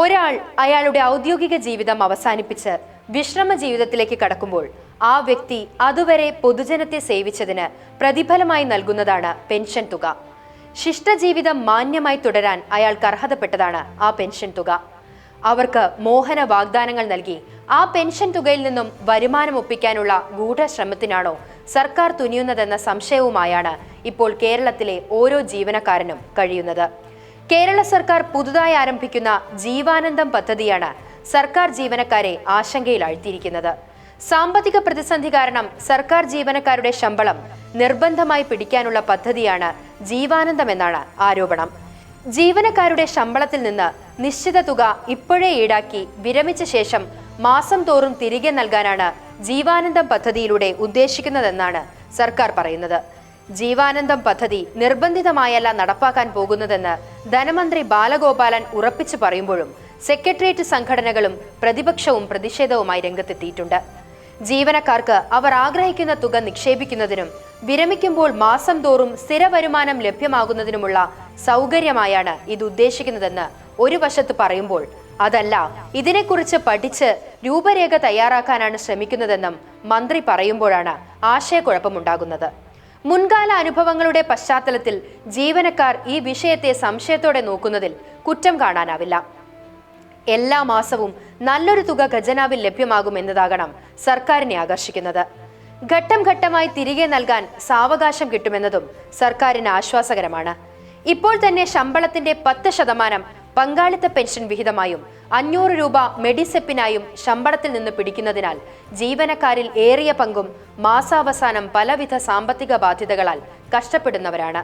ഒരാൾ അയാളുടെ ഔദ്യോഗിക ജീവിതം അവസാനിപ്പിച്ച് വിശ്രമ ജീവിതത്തിലേക്ക് കടക്കുമ്പോൾ ആ വ്യക്തി അതുവരെ പൊതുജനത്തെ സേവിച്ചതിന് പ്രതിഫലമായി നൽകുന്നതാണ് പെൻഷൻ തുക. ശിഷ്ടജീവിതം മാന്യമായി തുടരാൻ അയാൾക്ക് അർഹതപ്പെട്ടതാണ് ആ പെൻഷൻ തുക. അവർക്ക് മോഹന വാഗ്ദാനങ്ങൾ നൽകി ആ പെൻഷൻ തുകയിൽ നിന്നും വരുമാനം ഒപ്പിക്കാനുള്ള ഗൂഢശ്രമത്തിനാണോ സർക്കാർ തുനിയുന്നതെന്ന സംശയവുമായാണ് ഇപ്പോൾ കേരളത്തിലെ ഓരോ ജീവനക്കാരനും കഴിയുന്നത്. കേരള സർക്കാർ പുതുതായി ആരംഭിക്കുന്ന ജീവാനന്ദം പദ്ധതിയാണ് സർക്കാർ ജീവനക്കാരെ ആശങ്കയിലാഴ്ത്തിയിരിക്കുന്നത്. സാമ്പത്തിക പ്രതിസന്ധി കാരണം സർക്കാർ ജീവനക്കാരുടെ ശമ്പളം നിർബന്ധമായി പിടിക്കാനുള്ള പദ്ധതിയാണ് ജീവാനന്ദം എന്നാണ് ആരോപണം. ജീവനക്കാരുടെ ശമ്പളത്തിൽ നിന്ന് നിശ്ചിത തുക ഇപ്പോഴേ ഈടാക്കി വിരമിച്ച ശേഷം മാസം തോറും തിരികെ നൽകാനാണ് ജീവാനന്ദം പദ്ധതിയിലൂടെ ഉദ്ദേശിക്കുന്നതെന്നാണ് സർക്കാർ പറയുന്നത്. ജീവാനന്ദം പദ്ധതി നിർബന്ധിതമായല്ല നടപ്പാക്കാൻ പോകുന്നതെന്ന് ധനമന്ത്രി ബാലഗോപാലൻ ഉറപ്പിച്ചു പറയുമ്പോഴും സെക്രട്ടേറിയറ്റ് സംഘടനകളും പ്രതിപക്ഷവും പ്രതിഷേധവുമായി രംഗത്തെത്തിയിട്ടുണ്ട്. ജീവനക്കാർക്ക് അവർ ആഗ്രഹിക്കുന്ന തുക നിക്ഷേപിക്കുന്നതിനും വിരമിക്കുമ്പോൾ മാസം തോറും സ്ഥിര വരുമാനം ലഭ്യമാകുന്നതിനുമുള്ള സൗകര്യമായാണ് ഇത് ഉദ്ദേശിക്കുന്നതെന്ന് ഒരു വശത്ത് പറയുമ്പോൾ അതല്ല ഇതിനെക്കുറിച്ച് പഠിച്ച് രൂപരേഖ തയ്യാറാക്കാനാണ് ശ്രമിക്കുന്നതെന്നും മന്ത്രി പറയുമ്പോഴാണ് ആശയക്കുഴപ്പമുണ്ടാകുന്നത്. മുൻകാല അനുഭവങ്ങളുടെ പശ്ചാത്തലത്തിൽ ജീവനക്കാർ ഈ വിഷയത്തെ സംശയത്തോടെ നോക്കുന്നതിൽ കുറ്റം കാണാനാവില്ല. എല്ലാ മാസവും നല്ലൊരു തുക ഖജനാവിൽ ലഭ്യമാകുമെന്നതാകണം സർക്കാരിനെ ആകർഷിക്കുന്നത്. ഘട്ടം ഘട്ടമായി തിരികെ നൽകാൻ സാവകാശം കിട്ടുമെന്നതും സർക്കാരിന് ആശ്വാസകരമാണ്. ഇപ്പോൾ തന്നെ ശമ്പളത്തിന്റെ പത്ത് ശതമാനം പങ്കാളിത്ത പെൻഷൻ വിഹിതമായും അഞ്ഞൂറ് രൂപ മെഡിസെപ്പിനായും ശമ്പളത്തിൽ നിന്ന് പിടിക്കുന്നതിനാൽ ജീവനക്കാരിൽ ഏറിയ പങ്കും മാസാവസാനം പലവിധ സാമ്പത്തിക ബാധ്യതകളാൽ കഷ്ടപ്പെടുന്നവരാണ്.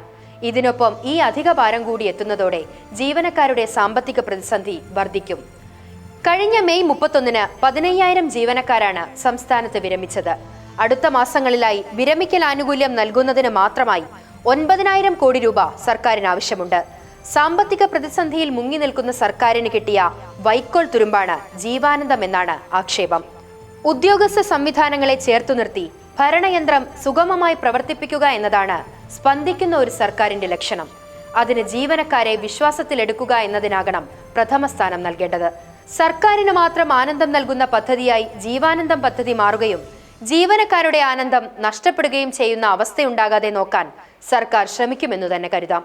ഇതിനൊപ്പം ഈ അധിക ഭാരം കൂടി എത്തുന്നതോടെ ജീവനക്കാരുടെ സാമ്പത്തിക പ്രതിസന്ധി വർദ്ധിക്കും. കഴിഞ്ഞ മെയ് മുപ്പത്തൊന്നിന് പതിനയ്യായിരം ജീവനക്കാരാണ് സംസ്ഥാനത്ത് വിരമിച്ചത്. അടുത്ത മാസങ്ങളിലായി വിരമിക്കൽ ആനുകൂല്യം നൽകുന്നതിന് മാത്രമായി ഒൻപതിനായിരം കോടി രൂപ സർക്കാരിന് ആവശ്യമുണ്ട്. സാമ്പത്തിക പ്രതിസന്ധിയിൽ മുങ്ങി നിൽക്കുന്ന സർക്കാരിന് കിട്ടിയ വൈക്കോൽ തുരുമ്പാണ് ജീവാനന്ദം എന്നാണ് ആക്ഷേപം. ഉദ്യോഗസ്ഥ സംവിധാനങ്ങളെ ചേർത്തു നിർത്തി ഭരണയന്ത്രം സുഗമമായി പ്രവർത്തിപ്പിക്കുക എന്നതാണ് സ്പന്ദിക്കുന്ന ഒരു സർക്കാരിന്റെ ലക്ഷണം. അതിന് ജീവനക്കാരെ വിശ്വാസത്തിലെടുക്കുക എന്നതിനാകണം പ്രഥമ സ്ഥാനം നൽകേണ്ടത്. സർക്കാരിന് മാത്രം ആനന്ദം നൽകുന്ന പദ്ധതിയായി ജീവാനന്ദം പദ്ധതി മാറുകയും ജീവനക്കാരുടെ ആനന്ദം നഷ്ടപ്പെടുകയും ചെയ്യുന്ന അവസ്ഥയുണ്ടാകാതെ നോക്കാൻ സർക്കാർ ശ്രമിക്കുമെന്നു തന്നെ കരുതാം.